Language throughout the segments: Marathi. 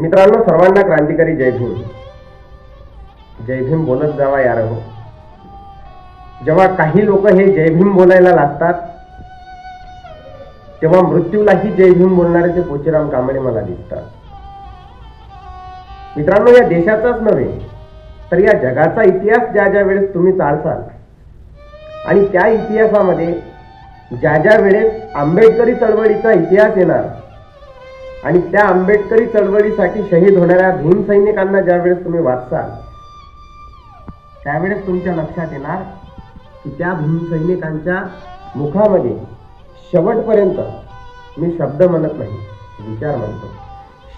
मित्रांनो सर्वांना क्रांतिकारी जय भीम. जय भीम बोलत जावा यार हो जेव्हा काही लोक हे जय भीम बोलायला लागतात तेव्हा मृत्यूलाही जय भीम बोलणारे ते पोचीराम कांबळे मला दिसतात. मित्रांनो या देशाचाच नव्हे तर या जगाचा इतिहास ज्या ज्या वेळेस तुम्ही चालसाल आणि त्या इतिहासामध्ये ज्या ज्या वेळेस आंबेडकरी चळवळीचा इतिहास येणार आणि त्या आंबेडकरी चळवळीसाठी शहीद होणाऱ्या भीम सैनिकांना ज्यावेळेस तुम्ही वाचसाल त्यावेळेस तुमच्या लक्षात येणार की त्या भीम सैनिकांच्या मुखामध्ये शेवटपर्यंत मी शब्द म्हणत नाही विचार म्हणतो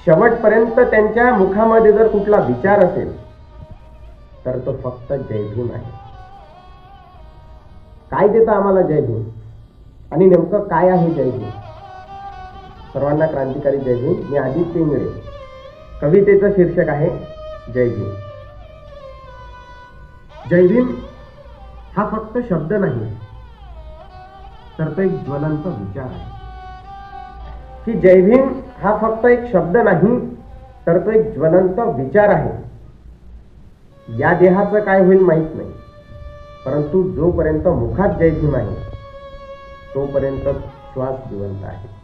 शेवटपर्यंत त्यांच्या मुखामध्ये जर कुठला विचार असेल तर तो फक्त जय भीम आहे. काय देतं आम्हाला जय भीम? आणि नेमकं काय आहे जय भीम? सर्वांना क्रांतिकारी जय भीम. मी आदित्य इंगळे कवितेचं शीर्षक आहे जय भीम. जय भीम हा फक्त शब्द नाही तर तो एक ज्वलंत विचार आहे. की जय भीम हा फक्त एक शब्द नाही तर तो एक ज्वलंत विचार आहे. या देहाचं काय होईल माहीत नाही परंतु जोपर्यंत मुखात जय भीम आहे तोपर्यंत श्वास जिवंत आहे.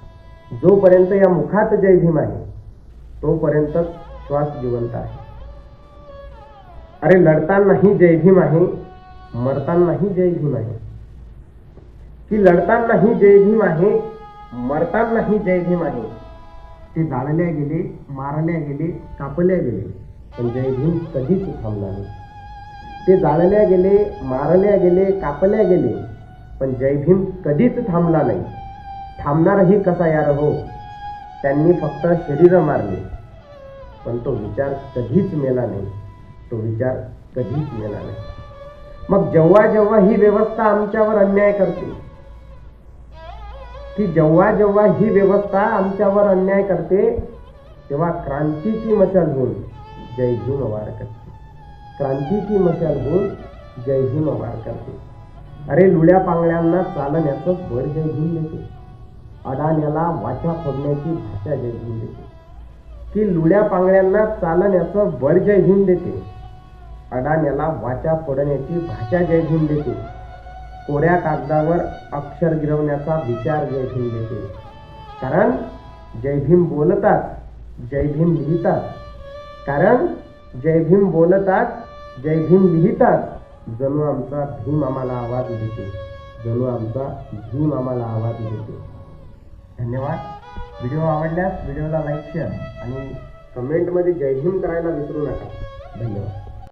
जोपर्यंत या मुखात जय भीम आहे तोपर्यंत श्वास जिवंत आहे. अरे लढतानाही जय भीम आहे मरतानाही जय भीम आहे. की लढतानाही जय भीम आहे मरतानाही जय भीम आहे. ते जाळल्या गेले मारल्या गेले कापल्या गेले पण जय भीम कधीच थांबला नाही. ते जाळल्या गेले मारल्या गेले कापल्या गेले पण जय भीम कधीच थांबला नाही. थांबणारही कसा यार हो त्यांनी फक्त शरीर मारले. पण तो विचार कधीच मेला नाही. तो विचार कधीच मेला नाही. मग जेव्हा जेव्हा ही व्यवस्था आमच्यावर अन्याय करते की जेव्हा जेव्हा ही व्यवस्था आमच्यावर अन्याय करते तेव्हा क्रांतीची मशाल होऊन जय भीम वार करते. क्रांतीची मशाल होऊन जय भीम वार करते. अरे लुड्या पांगड्यांना चालण्याचं बळ जय भीम देते. अडाण्याला वाचा फोडण्याची भाषा जय भीम देते. की लुड्या पांगड्यांना चालण्याचं बळ जय भीम देते. अडाण्याला वाचा फोडण्याची भाषा जय देते. कोऱ्या कागदावर अक्षर गिरवण्याचा विचार जयभीम देते. कारण जय भीम बोलतात जय भीम लिहितात. कारण जय भीम बोलतात जय भीम लिहितात. जणू आमचा भीम आम्हाला आवाज देते. जणू आमचा भीम आम्हाला आवाज देते. धन्यवाद. व्हिडिओ आवडल्यास व्हिडिओला लाईक शेअर आणि कमेंटमध्ये जय हिंद करायला विसरू नका. धन्यवाद.